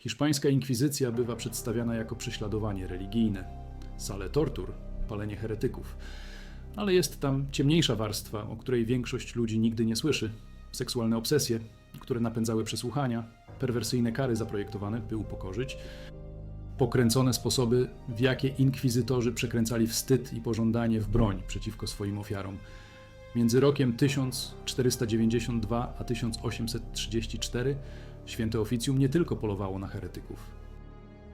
Hiszpańska inkwizycja bywa przedstawiana jako prześladowanie religijne, sale tortur, palenie heretyków. Ale jest tam ciemniejsza warstwa, o której większość ludzi nigdy nie słyszy. Seksualne obsesje, które napędzały przesłuchania, perwersyjne kary zaprojektowane, by upokorzyć, pokręcone sposoby, w jakie inkwizytorzy przekręcali wstyd i pożądanie w broń przeciwko swoim ofiarom. Między rokiem 1492 a 1834 święte oficjum nie tylko polowało na heretyków.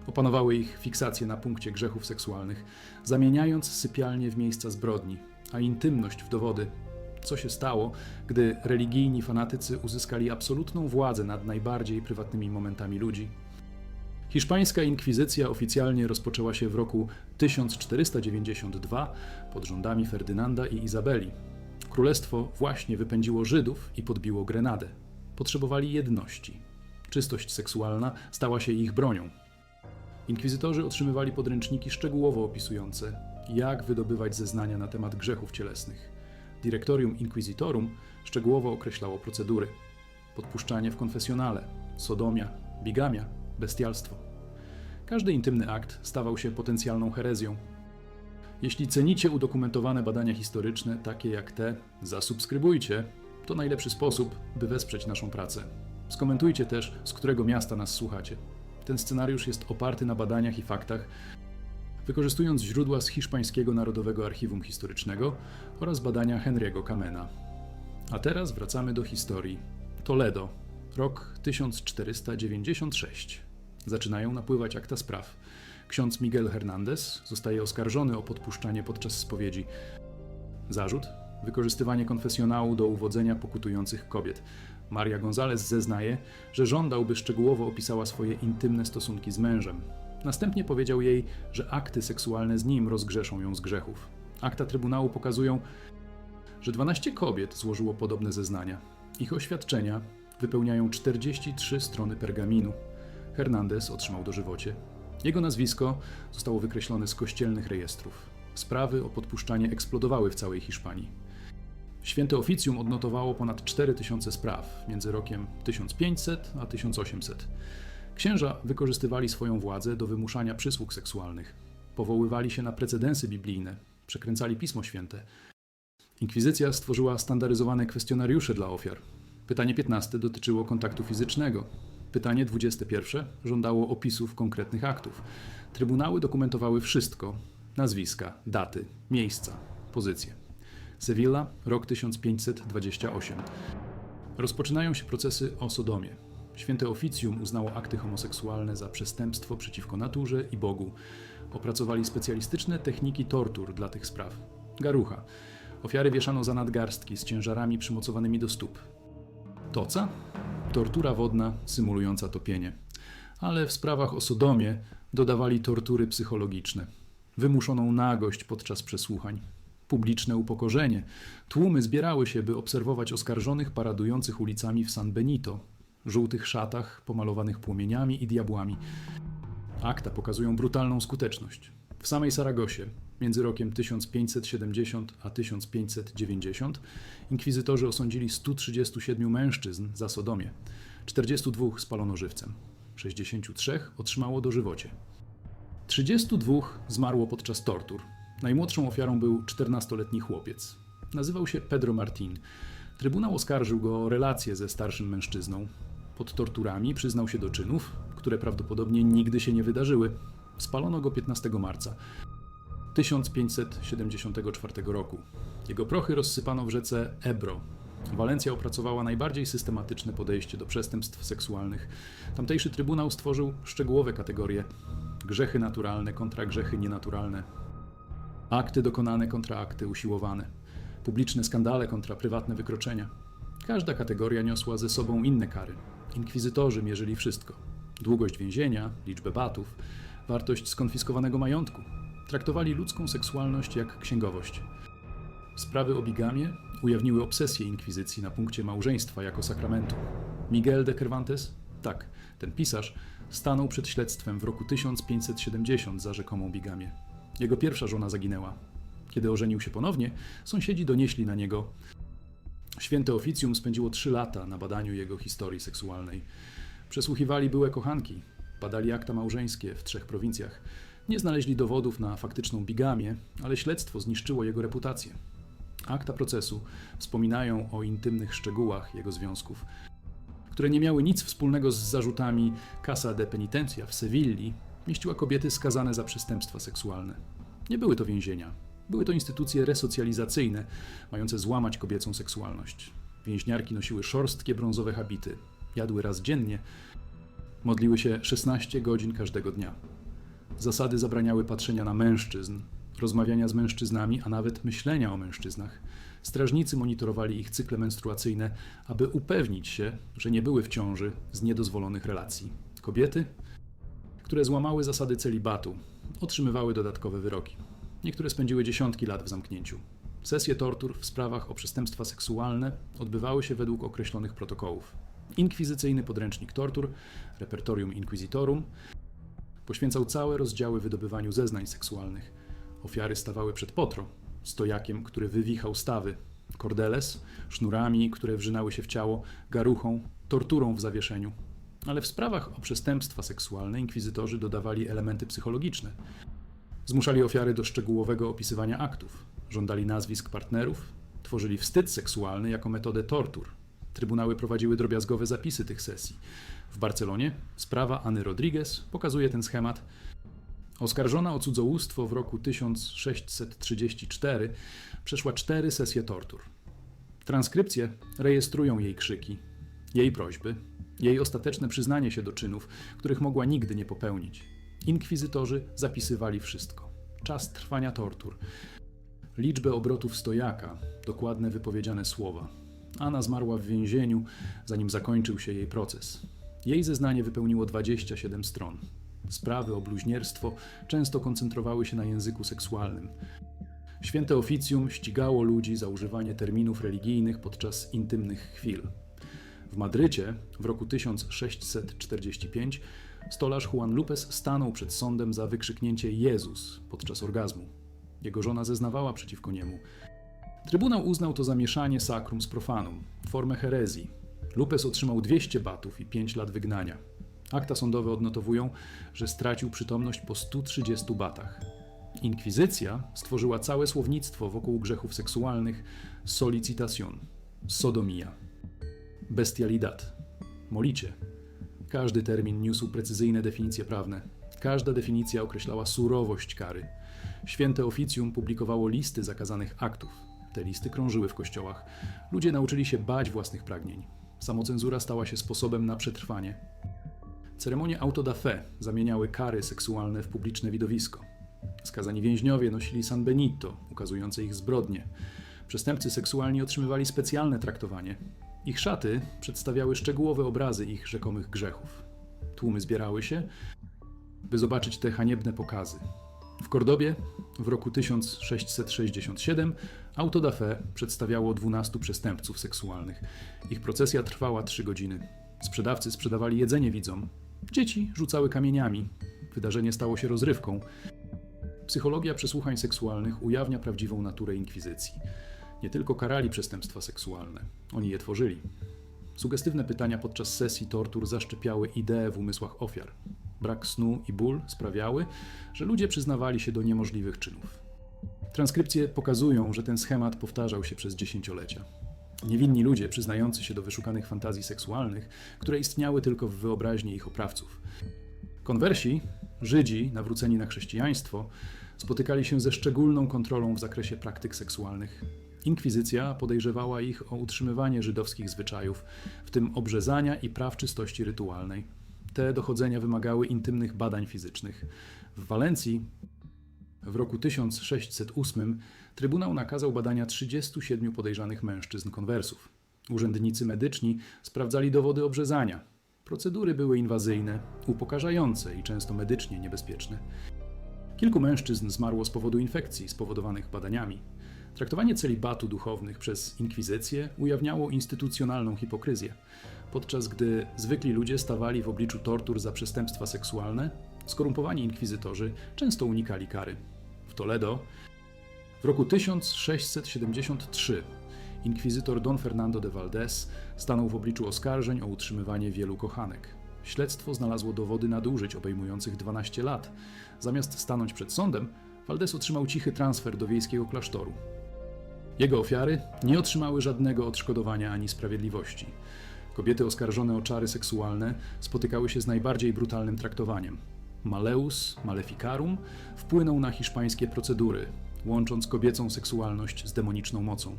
Opanowały ich fiksacje na punkcie grzechów seksualnych, zamieniając sypialnie w miejsca zbrodni, a intymność w dowody. Co się stało, gdy religijni fanatycy uzyskali absolutną władzę nad najbardziej prywatnymi momentami ludzi? Hiszpańska inkwizycja oficjalnie rozpoczęła się w roku 1492 pod rządami Ferdynanda i Izabeli. Królestwo właśnie wypędziło Żydów i podbiło Grenadę. Potrzebowali jedności. Czystość seksualna stała się ich bronią. Inkwizytorzy otrzymywali podręczniki szczegółowo opisujące, jak wydobywać zeznania na temat grzechów cielesnych. Directorium Inquisitorum szczegółowo określało procedury: podpuszczanie w konfesjonale, sodomia, bigamia, bestialstwo. Każdy intymny akt stawał się potencjalną herezją. Jeśli cenicie udokumentowane badania historyczne, takie jak te, zasubskrybujcie. To najlepszy sposób, by wesprzeć naszą pracę. Skomentujcie też, z którego miasta nas słuchacie. Ten scenariusz jest oparty na badaniach i faktach, wykorzystując źródła z Hiszpańskiego Narodowego Archiwum Historycznego oraz badania Henry'ego Kamena. A teraz wracamy do historii. Toledo, rok 1496. Zaczynają napływać akta spraw. Ksiądz Miguel Hernandez zostaje oskarżony o podpuszczanie podczas spowiedzi. Zarzut: wykorzystywanie konfesjonału do uwodzenia pokutujących kobiet. Maria González zeznaje, że żądał, by szczegółowo opisała swoje intymne stosunki z mężem. Następnie powiedział jej, że akty seksualne z nim rozgrzeszą ją z grzechów. Akta Trybunału pokazują, że 12 kobiet złożyło podobne zeznania. Ich oświadczenia wypełniają 43 strony pergaminu. Hernandez otrzymał dożywocie. Jego nazwisko zostało wykreślone z kościelnych rejestrów. Sprawy o podpuszczanie eksplodowały w całej Hiszpanii. Święte oficjum odnotowało ponad 4000 spraw między rokiem 1500 a 1800. Księża wykorzystywali swoją władzę do wymuszania przysług seksualnych. Powoływali się na precedensy biblijne, przekręcali Pismo Święte. Inkwizycja stworzyła standaryzowane kwestionariusze dla ofiar. Pytanie 15 dotyczyło kontaktu fizycznego. Pytanie 21 żądało opisów konkretnych aktów. Trybunały dokumentowały wszystko: nazwiska, daty, miejsca, pozycje. Sevilla, rok 1528. Rozpoczynają się procesy o sodomie. Święte oficjum uznało akty homoseksualne za przestępstwo przeciwko naturze i Bogu. Opracowali specjalistyczne techniki tortur dla tych spraw. Garucha. Ofiary wieszano za nadgarstki z ciężarami przymocowanymi do stóp. Toca? Tortura wodna symulująca topienie. Ale w sprawach o sodomie dodawali tortury psychologiczne. Wymuszoną nagość podczas przesłuchań. Publiczne upokorzenie. Tłumy zbierały się, by obserwować oskarżonych paradujących ulicami w San Benito, żółtych szatach pomalowanych płomieniami i diabłami. Akta pokazują brutalną skuteczność. W samej Saragosie, między rokiem 1570 a 1590, inkwizytorzy osądzili 137 mężczyzn za sodomię. 42 spalono żywcem. 63 otrzymało dożywocie. 32 zmarło podczas tortur. Najmłodszą ofiarą był 14-letni chłopiec. Nazywał się Pedro Martin. Trybunał oskarżył go o relacje ze starszym mężczyzną. Pod torturami przyznał się do czynów, które prawdopodobnie nigdy się nie wydarzyły. Spalono go 15 marca 1574 roku. Jego prochy rozsypano w rzece Ebro. Walencja opracowała najbardziej systematyczne podejście do przestępstw seksualnych. Tamtejszy trybunał stworzył szczegółowe kategorie: grzechy naturalne kontra grzechy nienaturalne, akty dokonane kontra akty usiłowane, publiczne skandale kontra prywatne wykroczenia. Każda kategoria niosła ze sobą inne kary. Inkwizytorzy mierzyli wszystko: długość więzienia, liczbę batów, wartość skonfiskowanego majątku. Traktowali ludzką seksualność jak księgowość. Sprawy o bigamie ujawniły obsesję inkwizycji na punkcie małżeństwa jako sakramentu. Miguel de Cervantes, tak, ten pisarz, stanął przed śledztwem w roku 1570 za rzekomą bigamię. Jego pierwsza żona zaginęła. Kiedy ożenił się ponownie, sąsiedzi donieśli na niego. Święte oficjum spędziło trzy lata na badaniu jego historii seksualnej. Przesłuchiwali byłe kochanki. badali akta małżeńskie w trzech prowincjach. Nie znaleźli dowodów na faktyczną bigamię, ale śledztwo zniszczyło jego reputację. Akta procesu wspominają o intymnych szczegółach jego związków, które nie miały nic wspólnego z zarzutami Casa de Penitencia w Sewilli, mieściła kobiety skazane za przestępstwa seksualne. Nie były to więzienia, były to instytucje resocjalizacyjne, mające złamać kobiecą seksualność. Więźniarki nosiły szorstkie brązowe habity, jadły raz dziennie, modliły się 16 godzin każdego dnia. Zasady zabraniały patrzenia na mężczyzn, rozmawiania z mężczyznami, a nawet myślenia o mężczyznach. Strażnicy monitorowali ich cykle menstruacyjne, aby upewnić się, że nie były w ciąży z niedozwolonych relacji. Kobiety, które złamały zasady celibatu, otrzymywały dodatkowe wyroki. Niektóre spędziły dziesiątki lat w zamknięciu. Sesje tortur w sprawach o przestępstwa seksualne odbywały się według określonych protokołów. Inkwizycyjny podręcznik tortur, Repertorium Inquisitorum, poświęcał całe rozdziały wydobywaniu zeznań seksualnych. Ofiary stawały przed potro, stojakiem, który wywichał stawy, kordeles, sznurami, które wrzynały się w ciało, garuchą, torturą w zawieszeniu. Ale w sprawach o przestępstwa seksualne inkwizytorzy dodawali elementy psychologiczne. Zmuszali ofiary do szczegółowego opisywania aktów, żądali nazwisk partnerów, tworzyli wstyd seksualny jako metodę tortur. Trybunały prowadziły drobiazgowe zapisy tych sesji. W Barcelonie sprawa Anny Rodriguez pokazuje ten schemat. Oskarżona o cudzołóstwo w roku 1634 przeszła cztery sesje tortur. Transkrypcje rejestrują jej krzyki, jej prośby, jej ostateczne przyznanie się do czynów, których mogła nigdy nie popełnić. Inkwizytorzy zapisywali wszystko: czas trwania tortur, liczbę obrotów stojaka, dokładne wypowiedziane słowa. Anna zmarła w więzieniu, zanim zakończył się jej proces. Jej zeznanie wypełniło 27 stron. Sprawy o bluźnierstwo często koncentrowały się na języku seksualnym. Święte oficjum ścigało ludzi za używanie terminów religijnych podczas intymnych chwil. W Madrycie w roku 1645 stolarz Juan Lupes stanął przed sądem za wykrzyknięcie Jezus podczas orgazmu. Jego żona zeznawała przeciwko niemu. Trybunał uznał to zamieszanie sakrum z profanum, formę herezji. Lupes otrzymał 200 batów i 5 lat wygnania. Akta sądowe odnotowują, że stracił przytomność po 130 batach. Inkwizycja stworzyła całe słownictwo wokół grzechów seksualnych solicitación, sodomia, bestialidad, molicie. Każdy termin niósł precyzyjne definicje prawne. Każda definicja określała surowość kary. Święte oficjum publikowało listy zakazanych aktów. Te listy krążyły w kościołach. Ludzie nauczyli się bać własnych pragnień. Samocenzura stała się sposobem na przetrwanie. Ceremonie auto da fe zamieniały kary seksualne w publiczne widowisko. Skazani więźniowie nosili San Benito, ukazujące ich zbrodnie. Przestępcy seksualni otrzymywali specjalne traktowanie. Ich szaty przedstawiały szczegółowe obrazy ich rzekomych grzechów. Tłumy zbierały się, by zobaczyć te haniebne pokazy. W Kordobie w roku 1667 auto da fe przedstawiało 12 przestępców seksualnych. Ich procesja trwała 3 godziny. Sprzedawcy sprzedawali jedzenie widzom. Dzieci rzucały kamieniami. Wydarzenie stało się rozrywką. Psychologia przesłuchań seksualnych ujawnia prawdziwą naturę inkwizycji. Nie tylko karali przestępstwa seksualne, oni je tworzyli. Sugestywne pytania podczas sesji tortur zaszczepiały idee w umysłach ofiar. Brak snu i ból sprawiały, że ludzie przyznawali się do niemożliwych czynów. Transkrypcje pokazują, że ten schemat powtarzał się przez dziesięciolecia. Niewinni ludzie przyznający się do wyszukanych fantazji seksualnych, które istniały tylko w wyobraźni ich oprawców. Konwersi, Żydzi nawróceni na chrześcijaństwo, spotykali się ze szczególną kontrolą w zakresie praktyk seksualnych. Inkwizycja podejrzewała ich o utrzymywanie żydowskich zwyczajów, w tym obrzezania i praw czystości rytualnej. Te dochodzenia wymagały intymnych badań fizycznych. W Walencji w roku 1608 Trybunał nakazał badania 37 podejrzanych mężczyzn konwersów. Urzędnicy medyczni sprawdzali dowody obrzezania. Procedury były inwazyjne, upokarzające i często medycznie niebezpieczne. Kilku mężczyzn zmarło z powodu infekcji spowodowanych badaniami. Traktowanie celibatu duchownych przez inkwizycję ujawniało instytucjonalną hipokryzję. Podczas gdy zwykli ludzie stawali w obliczu tortur za przestępstwa seksualne, skorumpowani inkwizytorzy często unikali kary. W Toledo w roku 1673 inkwizytor Don Fernando de Valdez stanął w obliczu oskarżeń o utrzymywanie wielu kochanek. śledztwo znalazło dowody nadużyć obejmujących 12 lat. Zamiast stanąć przed sądem, Valdez otrzymał cichy transfer do wiejskiego klasztoru. Jego ofiary nie otrzymały żadnego odszkodowania ani sprawiedliwości. Kobiety oskarżone o czary seksualne spotykały się z najbardziej brutalnym traktowaniem. Maleus Maleficarum wpłynął na hiszpańskie procedury, łącząc kobiecą seksualność z demoniczną mocą.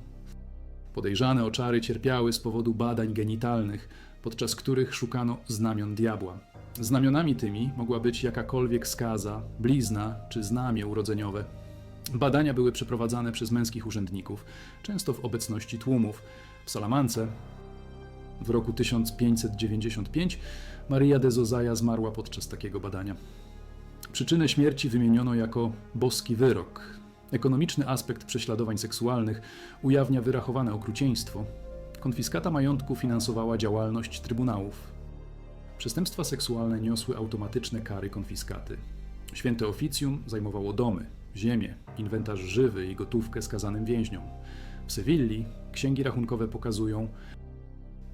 Podejrzane o czary cierpiały z powodu badań genitalnych, podczas których szukano znamion diabła. Znamionami tymi mogła być jakakolwiek skaza, blizna czy znamie urodzeniowe. Badania były przeprowadzane przez męskich urzędników, często w obecności tłumów. W Salamance w roku 1595 Maria de Zozaja zmarła podczas takiego badania. Przyczynę śmierci wymieniono jako boski wyrok. Ekonomiczny aspekt prześladowań seksualnych ujawnia wyrachowane okrucieństwo. Konfiskata majątku finansowała działalność trybunałów. Przestępstwa seksualne niosły automatyczne kary konfiskaty. Święte oficjum zajmowało domy, ziemię, inwentarz żywy i gotówkę skazanym więźniom. W Sewilli księgi rachunkowe pokazują,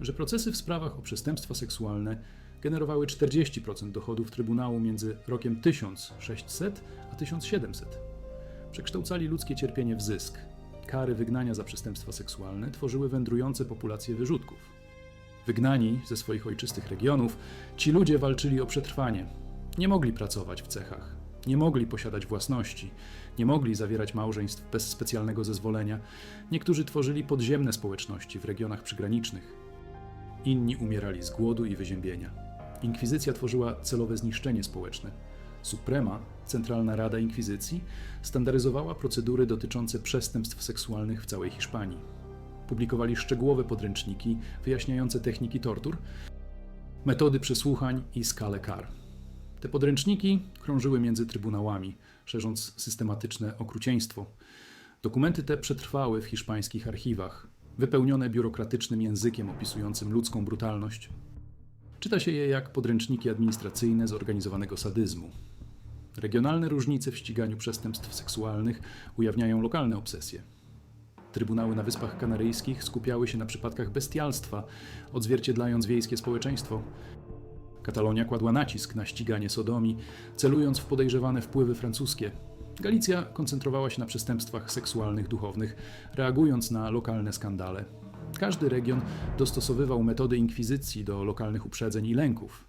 że procesy w sprawach o przestępstwa seksualne generowały 40% dochodów Trybunału między rokiem 1600 a 1700. Przekształcali ludzkie cierpienie w zysk. Kary wygnania za przestępstwa seksualne tworzyły wędrujące populacje wyrzutków. Wygnani ze swoich ojczystych regionów, ci ludzie walczyli o przetrwanie. Nie mogli pracować w cechach, nie mogli posiadać własności, nie mogli zawierać małżeństw bez specjalnego zezwolenia. Niektórzy tworzyli podziemne społeczności w regionach przygranicznych. Inni umierali z głodu i wyziębienia. Inkwizycja tworzyła celowe zniszczenie społeczne. Suprema, Centralna Rada Inkwizycji, standaryzowała procedury dotyczące przestępstw seksualnych w całej Hiszpanii. Publikowali szczegółowe podręczniki wyjaśniające techniki tortur, metody przesłuchań i skalę kar. Te podręczniki krążyły między trybunałami, szerząc systematyczne okrucieństwo. Dokumenty te przetrwały w hiszpańskich archiwach, wypełnione biurokratycznym językiem opisującym ludzką brutalność. Czyta się je jak podręczniki administracyjne zorganizowanego sadyzmu. Regionalne różnice w ściganiu przestępstw seksualnych ujawniają lokalne obsesje. Trybunały na Wyspach Kanaryjskich skupiały się na przypadkach bestialstwa, odzwierciedlając wiejskie społeczeństwo. Katalonia kładła nacisk na ściganie sodomii, celując w podejrzewane wpływy francuskie. Galicja koncentrowała się na przestępstwach seksualnych duchownych, reagując na lokalne skandale. Każdy region dostosowywał metody inkwizycji do lokalnych uprzedzeń i lęków.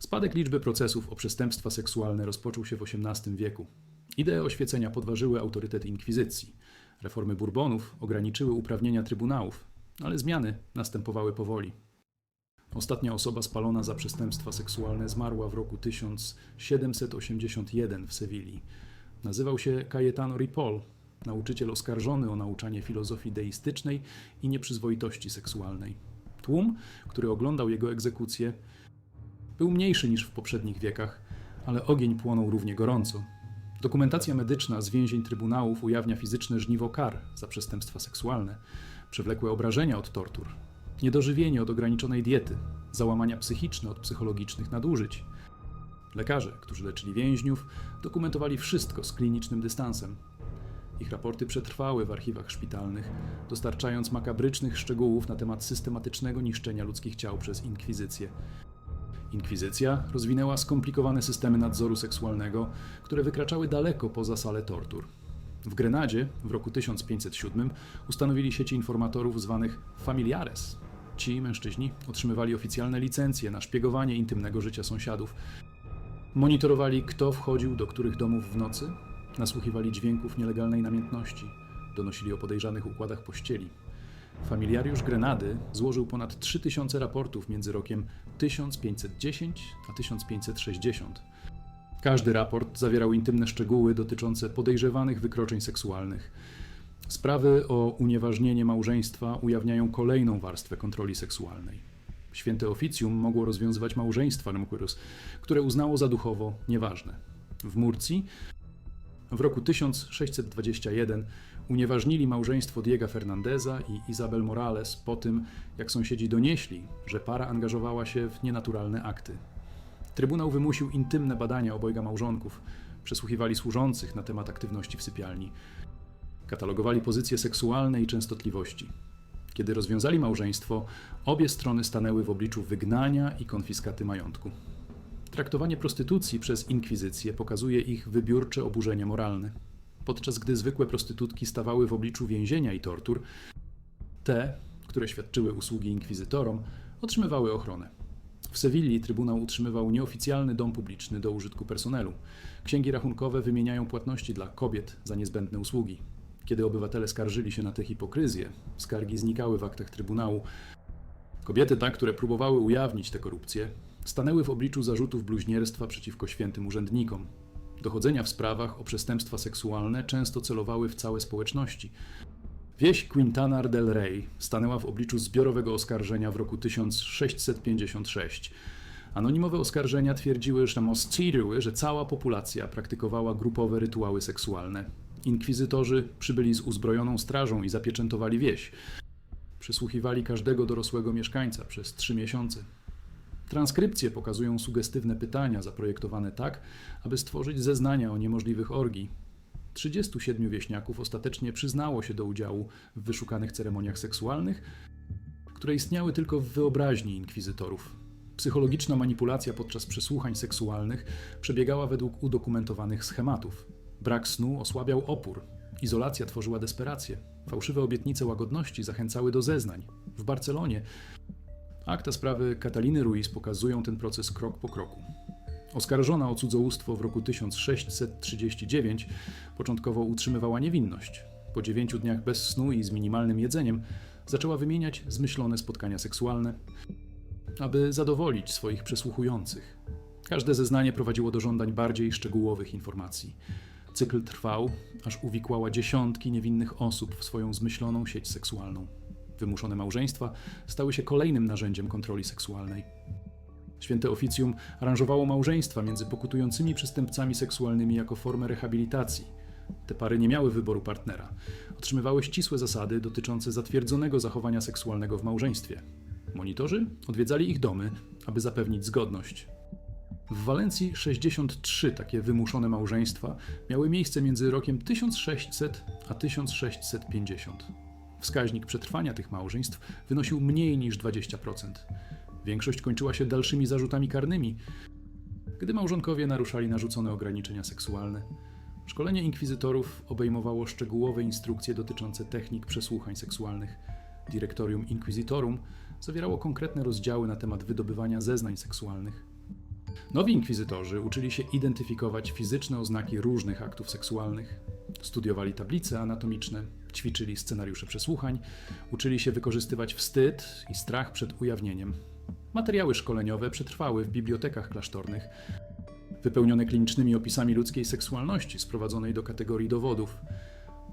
Spadek liczby procesów o przestępstwa seksualne rozpoczął się w XVIII wieku. Idee oświecenia podważyły autorytet inkwizycji. Reformy Bourbonów ograniczyły uprawnienia trybunałów, ale zmiany następowały powoli. Ostatnia osoba spalona za przestępstwa seksualne zmarła w roku 1781 w Sewilli. Nazywał się Cayetano Ripoll, nauczyciel oskarżony o nauczanie filozofii deistycznej i nieprzyzwoitości seksualnej. Tłum, który oglądał jego egzekucję, był mniejszy niż w poprzednich wiekach, ale ogień płonął równie gorąco. Dokumentacja medyczna z więzień trybunałów ujawnia fizyczne żniwo kar za przestępstwa seksualne, przewlekłe obrażenia od tortur, niedożywienie od ograniczonej diety, załamania psychiczne od psychologicznych nadużyć. Lekarze, którzy leczyli więźniów, dokumentowali wszystko z klinicznym dystansem. Ich raporty przetrwały w archiwach szpitalnych, dostarczając makabrycznych szczegółów na temat systematycznego niszczenia ludzkich ciał przez inkwizycję. Inkwizycja rozwinęła skomplikowane systemy nadzoru seksualnego, które wykraczały daleko poza salę tortur. W Grenadzie w roku 1507 ustanowili sieci informatorów zwanych familiares. Ci mężczyźni otrzymywali oficjalne licencje na szpiegowanie intymnego życia sąsiadów. Monitorowali, kto wchodził do których domów w nocy, nasłuchiwali dźwięków nielegalnej namiętności, donosili o podejrzanych układach pościeli. Familiariusz Grenady złożył ponad 3000 raportów między rokiem 1510 a 1560. Każdy raport zawierał intymne szczegóły dotyczące podejrzewanych wykroczeń seksualnych. Sprawy o unieważnienie małżeństwa ujawniają kolejną warstwę kontroli seksualnej. Święte oficjum mogło rozwiązywać małżeństwa Nemquyrus, które uznało za duchowo nieważne. W Murcji w roku 1621 unieważnili małżeństwo Diego Fernandeza i Isabel Morales po tym, jak sąsiedzi donieśli, że para angażowała się w nienaturalne akty. Trybunał wymusił intymne badania obojga małżonków, przesłuchiwali służących na temat aktywności w sypialni, katalogowali pozycje seksualne i częstotliwości. Kiedy rozwiązali małżeństwo, obie strony stanęły w obliczu wygnania i konfiskaty majątku. Traktowanie prostytucji przez inkwizycję pokazuje ich wybiórcze oburzenie moralne. Podczas gdy zwykłe prostytutki stawały w obliczu więzienia i tortur, te, które świadczyły usługi inkwizytorom, otrzymywały ochronę. W Sewilli trybunał utrzymywał nieoficjalny dom publiczny do użytku personelu. Księgi rachunkowe wymieniają płatności dla kobiet za niezbędne usługi. Kiedy obywatele skarżyli się na tę hipokryzję, skargi znikały w aktach trybunału. Kobiety, tak, które próbowały ujawnić tę korupcję, stanęły w obliczu zarzutów bluźnierstwa przeciwko świętym urzędnikom. Dochodzenia w sprawach o przestępstwa seksualne często celowały w całe społeczności. Wieś Quintanar del Rey stanęła w obliczu zbiorowego oskarżenia w roku 1656. Anonimowe oskarżenia twierdziły, że mostiryły, że cała populacja praktykowała grupowe rytuały seksualne. Inkwizytorzy przybyli z uzbrojoną strażą i zapieczętowali wieś. Przesłuchiwali każdego dorosłego mieszkańca przez trzy miesiące. Transkrypcje pokazują sugestywne pytania zaprojektowane tak, aby stworzyć zeznania o niemożliwych orgii. 37 wieśniaków ostatecznie przyznało się do udziału w wyszukanych ceremoniach seksualnych, które istniały tylko w wyobraźni inkwizytorów. Psychologiczna manipulacja podczas przesłuchań seksualnych przebiegała według udokumentowanych schematów. Brak snu osłabiał opór, izolacja tworzyła desperację, fałszywe obietnice łagodności zachęcały do zeznań. W Barcelonie akta sprawy Kataliny Ruiz pokazują ten proces krok po kroku. Oskarżona o cudzołóstwo w roku 1639 początkowo utrzymywała niewinność. Po dziewięciu dniach bez snu i z minimalnym jedzeniem zaczęła wymieniać zmyślone spotkania seksualne, aby zadowolić swoich przesłuchujących. Każde zeznanie prowadziło do żądań bardziej szczegółowych informacji. Cykl trwał, aż uwikłała dziesiątki niewinnych osób w swoją zmyśloną sieć seksualną. Wymuszone małżeństwa stały się kolejnym narzędziem kontroli seksualnej. Święte oficjum aranżowało małżeństwa między pokutującymi przestępcami seksualnymi jako formę rehabilitacji. Te pary nie miały wyboru partnera. Otrzymywały ścisłe zasady dotyczące zatwierdzonego zachowania seksualnego w małżeństwie. Monitorzy odwiedzali ich domy, aby zapewnić zgodność. W Walencji 63 takie wymuszone małżeństwa miały miejsce między rokiem 1600 a 1650. Wskaźnik przetrwania tych małżeństw wynosił mniej niż 20%. Większość kończyła się dalszymi zarzutami karnymi, gdy małżonkowie naruszali narzucone ograniczenia seksualne. Szkolenie inkwizytorów obejmowało szczegółowe instrukcje dotyczące technik przesłuchań seksualnych. Direktorium Inquisitorum zawierało konkretne rozdziały na temat wydobywania zeznań seksualnych. Nowi inkwizytorzy uczyli się identyfikować fizyczne oznaki różnych aktów seksualnych. Studiowali tablice anatomiczne, ćwiczyli scenariusze przesłuchań, uczyli się wykorzystywać wstyd i strach przed ujawnieniem. Materiały szkoleniowe przetrwały w bibliotekach klasztornych, wypełnione klinicznymi opisami ludzkiej seksualności sprowadzonej do kategorii dowodów.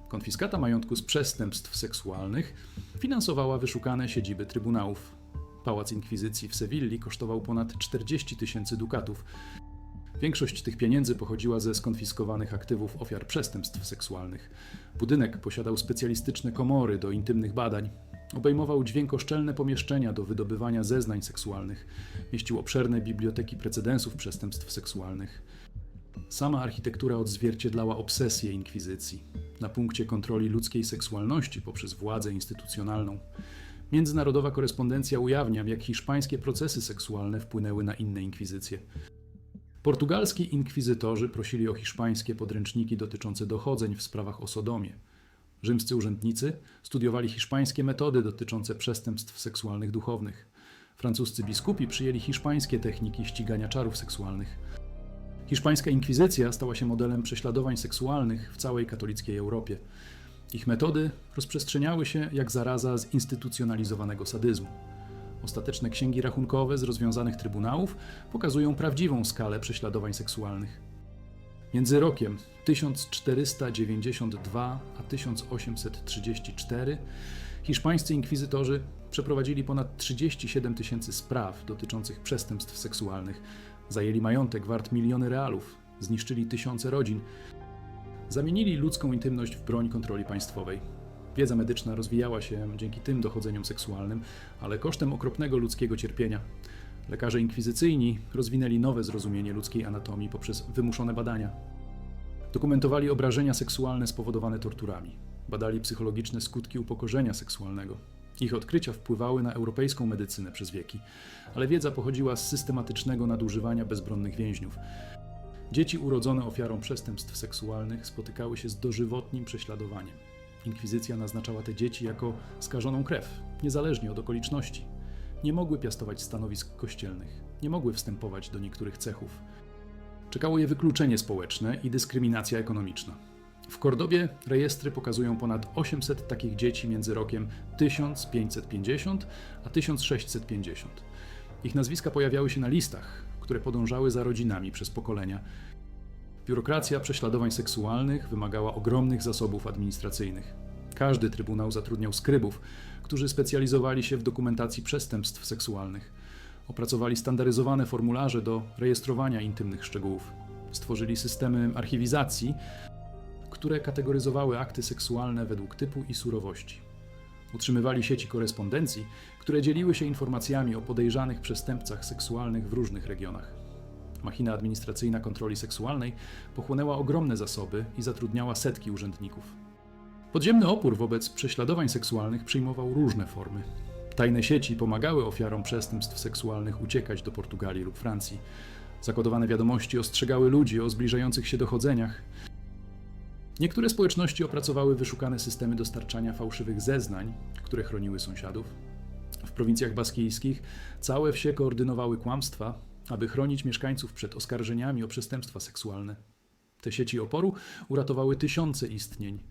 Konfiskata majątku z przestępstw seksualnych finansowała wyszukane siedziby trybunałów. Pałac Inkwizycji w Sewilli kosztował ponad 40 tysięcy dukatów. Większość tych pieniędzy pochodziła ze skonfiskowanych aktywów ofiar przestępstw seksualnych. Budynek posiadał specjalistyczne komory do intymnych badań. Obejmował dźwiękoszczelne pomieszczenia do wydobywania zeznań seksualnych. Mieścił obszerne biblioteki precedensów przestępstw seksualnych. Sama architektura odzwierciedlała obsesję inkwizycji na punkcie kontroli ludzkiej seksualności poprzez władzę instytucjonalną. Międzynarodowa korespondencja ujawnia, jak hiszpańskie procesy seksualne wpłynęły na inne inkwizycje. Portugalski inkwizytorzy prosili o hiszpańskie podręczniki dotyczące dochodzeń w sprawach o sodomie. Rzymscy urzędnicy studiowali hiszpańskie metody dotyczące przestępstw seksualnych duchownych. Francuscy biskupi przyjęli hiszpańskie techniki ścigania czarów seksualnych. Hiszpańska inkwizycja stała się modelem prześladowań seksualnych w całej katolickiej Europie. Ich metody rozprzestrzeniały się jak zaraza z instytucjonalizowanego sadyzmu. Ostateczne księgi rachunkowe z rozwiązanych trybunałów pokazują prawdziwą skalę prześladowań seksualnych. Między rokiem 1492 a 1834 hiszpańscy inkwizytorzy przeprowadzili ponad 37 tysięcy spraw dotyczących przestępstw seksualnych, zajęli majątek wart miliony realów, zniszczyli tysiące rodzin, zamienili ludzką intymność w broń kontroli państwowej. Wiedza medyczna rozwijała się dzięki tym dochodzeniom seksualnym, ale kosztem okropnego ludzkiego cierpienia. Lekarze inkwizycyjni rozwinęli nowe zrozumienie ludzkiej anatomii poprzez wymuszone badania. Dokumentowali obrażenia seksualne spowodowane torturami, badali psychologiczne skutki upokorzenia seksualnego. Ich odkrycia wpływały na europejską medycynę przez wieki, ale wiedza pochodziła z systematycznego nadużywania bezbronnych więźniów. Dzieci urodzone ofiarą przestępstw seksualnych spotykały się z dożywotnim prześladowaniem. Inkwizycja naznaczała te dzieci jako skażoną krew, niezależnie od okoliczności. Nie mogły piastować stanowisk kościelnych, nie mogły wstępować do niektórych cechów. Czekało je wykluczenie społeczne i dyskryminacja ekonomiczna. W Kordobie rejestry pokazują ponad 800 takich dzieci między rokiem 1550 a 1650. Ich nazwiska pojawiały się na listach, które podążały za rodzinami przez pokolenia. Biurokracja prześladowań seksualnych wymagała ogromnych zasobów administracyjnych. Każdy trybunał zatrudniał skrybów, którzy specjalizowali się w dokumentacji przestępstw seksualnych. Opracowali standaryzowane formularze do rejestrowania intymnych szczegółów. Stworzyli systemy archiwizacji, które kategoryzowały akty seksualne według typu i surowości. Utrzymywali sieci korespondencji, które dzieliły się informacjami o podejrzanych przestępcach seksualnych w różnych regionach. Machina administracyjna kontroli seksualnej pochłonęła ogromne zasoby i zatrudniała setki urzędników. Podziemny opór wobec prześladowań seksualnych przyjmował różne formy. Tajne sieci pomagały ofiarom przestępstw seksualnych uciekać do Portugalii lub Francji. Zakodowane wiadomości ostrzegały ludzi o zbliżających się dochodzeniach. Niektóre społeczności opracowały wyszukane systemy dostarczania fałszywych zeznań, które chroniły sąsiadów. W prowincjach baskijskich całe wsie koordynowały kłamstwa, aby chronić mieszkańców przed oskarżeniami o przestępstwa seksualne. Te sieci oporu uratowały tysiące istnień,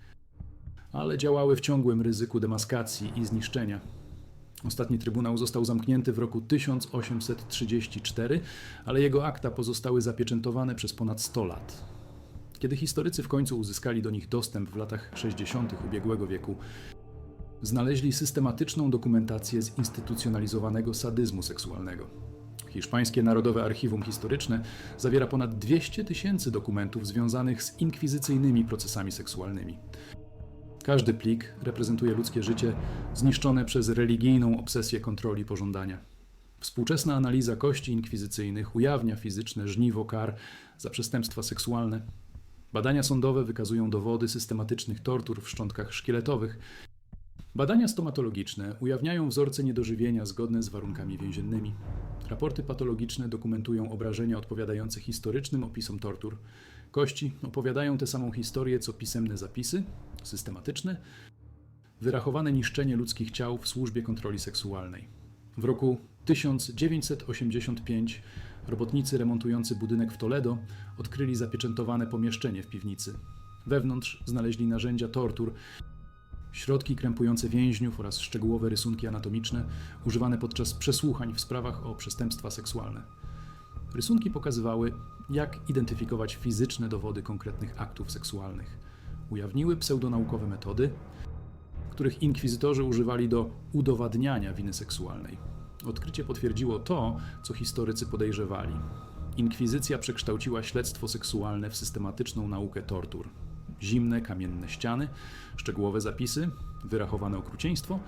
ale działały w ciągłym ryzyku demaskacji i zniszczenia. Ostatni trybunał został zamknięty w roku 1834, ale jego akta pozostały zapieczętowane przez ponad 100 lat. Kiedy historycy w końcu uzyskali do nich dostęp w latach 60. ubiegłego wieku, znaleźli systematyczną dokumentację zinstytucjonalizowanego sadyzmu seksualnego. Hiszpańskie Narodowe Archiwum Historyczne zawiera ponad 200 tysięcy dokumentów związanych z inkwizycyjnymi procesami seksualnymi. Każdy plik reprezentuje ludzkie życie zniszczone przez religijną obsesję kontroli pożądania. Współczesna analiza kości inkwizycyjnych ujawnia fizyczne żniwo kar za przestępstwa seksualne. Badania sądowe wykazują dowody systematycznych tortur w szczątkach szkieletowych. Badania stomatologiczne ujawniają wzorce niedożywienia zgodne z warunkami więziennymi. Raporty patologiczne dokumentują obrażenia odpowiadające historycznym opisom tortur. Kości opowiadają tę samą historię co pisemne zapisy, systematyczne, wyrachowane niszczenie ludzkich ciał w służbie kontroli seksualnej. W roku 1985 robotnicy remontujący budynek w Toledo odkryli zapieczętowane pomieszczenie w piwnicy. Wewnątrz znaleźli narzędzia tortur, środki krępujące więźniów oraz szczegółowe rysunki anatomiczne używane podczas przesłuchań w sprawach o przestępstwa seksualne. Rysunki pokazywały, jak identyfikować fizyczne dowody konkretnych aktów seksualnych. Ujawniły pseudonaukowe metody, których inkwizytorzy używali do udowadniania winy seksualnej. Odkrycie potwierdziło to, co historycy podejrzewali. Inkwizycja przekształciła śledztwo seksualne w systematyczną naukę tortur. Zimne, kamienne ściany, szczegółowe zapisy, wyrachowane okrucieństwo